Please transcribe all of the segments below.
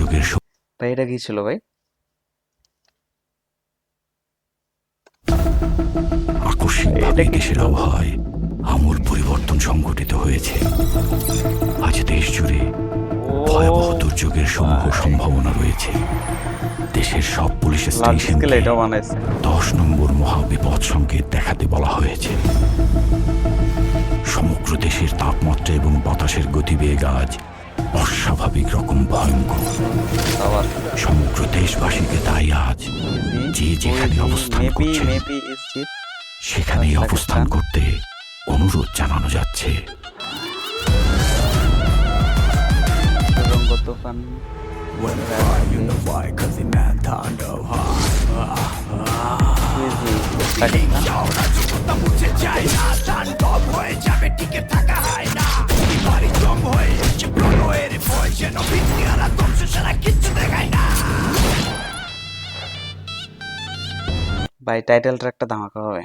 দুর্যোগের ভাই এটা কি ছিল ভাই? আকস্মিকভাবে দেশের আবহাওয়ায় আমূল পরিবর্তন সংঘটিত হয়েছে। আজ দেশ জুড়ে ভয়াবহ দুর্যোগের সমূহ সম্ভাবনা রয়েছে। দেশের সব পুলিশ স্টেশনকে দশ নম্বর মহাবিপদ সংকেত দেখাতে বলা হয়েছে। সমগ্র দেশের তাপমাত্রা এবং বাতাসের গতিবেগ আজ অস্বাভাবিক রকম ভয়ঙ্কর। আবার সমগ্র দেশবাসীকে তাই আজ যে যেখানে অবস্থান করছে সেখানেই অবস্থান করতে অনুরোধ জানানো যাচ্ছে। রঙ্গ ভাই টাইটেল ট্র্যাকটা ধামাকা হবে।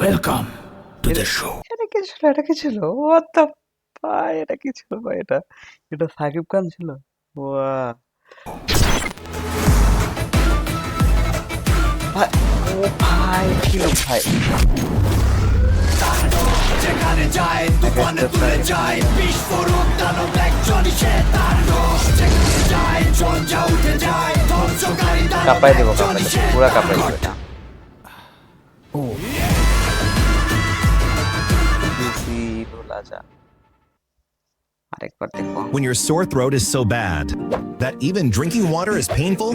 ওয়েলকাম টু দ্য শো এটা কি ছিল? এটা কি ছিল? হোয়াট দ্য ভাই এটা কি ছিল ভাই এটা? এটা সাকিব খান ছিল? ওয়া ভাই ও ভাই লোক ভাই। যেখানে যায় তুফানে তুলে যায় বিস্ফোরক দানব একজনই সে তার রোষ যেখানে যায় ঝঞ্ঝা কাপাই দেবো কাপাই একজনই দেবো সে পুরা তার কাপাই দেবো রোষ। এটা বিসিরুল আজান আরেকবার দেখবো When your sore throat is so bad that even drinking water is painful,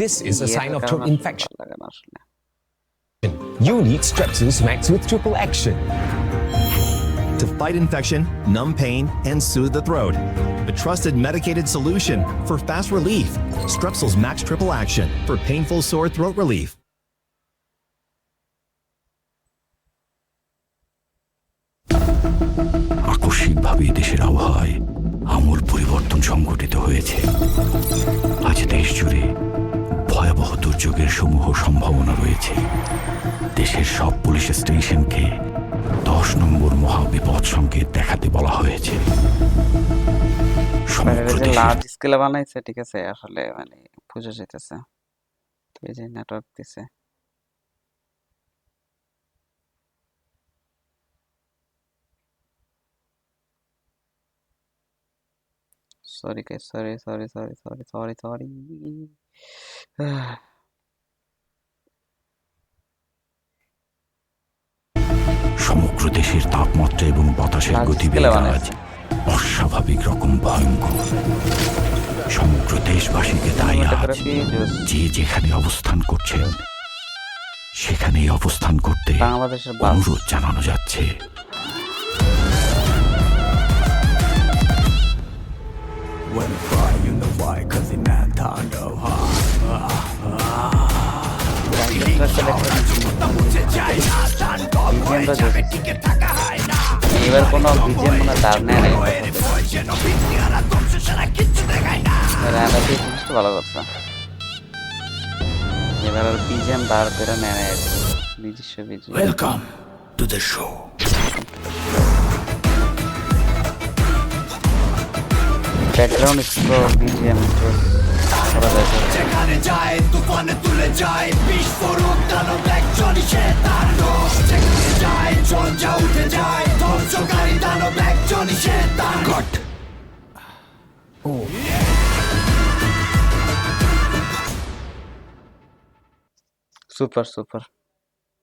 This is a ইয়ে sign of থাকার throat আমার infection. ভালো লাগে না আসলে You need Strepsils Max with triple action. to fight infection, numb pain, and soothe the throat. A trusted medicated solution for fast relief. Strepsils Max Triple Action for painful sore throat relief. আকস্মিকভাবে দেশের আবহাওয়ায় আমূল পরিবর্তন সংঘটিত হয়েছে আজ দেশ জুড়ে ভয়াবহ দুর্যোগের সমূহ সম্ভাবনা রয়েছে দেশের সব পুলিশ স্টেশনকে দশ নম্বর মহাবিপদ সংকেত দেখাতে বলা হয়েছে যে লার্জ স্কেলে বানাইছে ঠিক আছে? আসলে মানে বুঝে যেতেছে এই যে নেটওয়ার্ক দিছে। Sorry guys sorry sorry sorry sorry sorry sorry সমগ্র দেশের তাপমাত্রা এবং বাতাসের গতিবেগ আজ অস্বাভাবিক রকম ভয়ঙ্কর। সমগ্র দেশবাসীকে তাই আজ যে যেখানে অবস্থান করছেন সেখানেই অবস্থান করতে অনুরোধ জানানো যাচ্ছে। এবার কোনো বিজিএম মনে তার নেয় নাই ভালো করছে। এবার আর বিজিএম বার করে নেয় নাই। নিজস্ব BGM. Welcome to the show background score BGM. যেখানে যায় তুফানে তুলে যায় বিস্ফোরক দানব একজনই সে তার যেখানে যায় ঝঞ্ঝা উঠে যায় ধ্বংসকারী দানব একজনই সে তার গট। Super super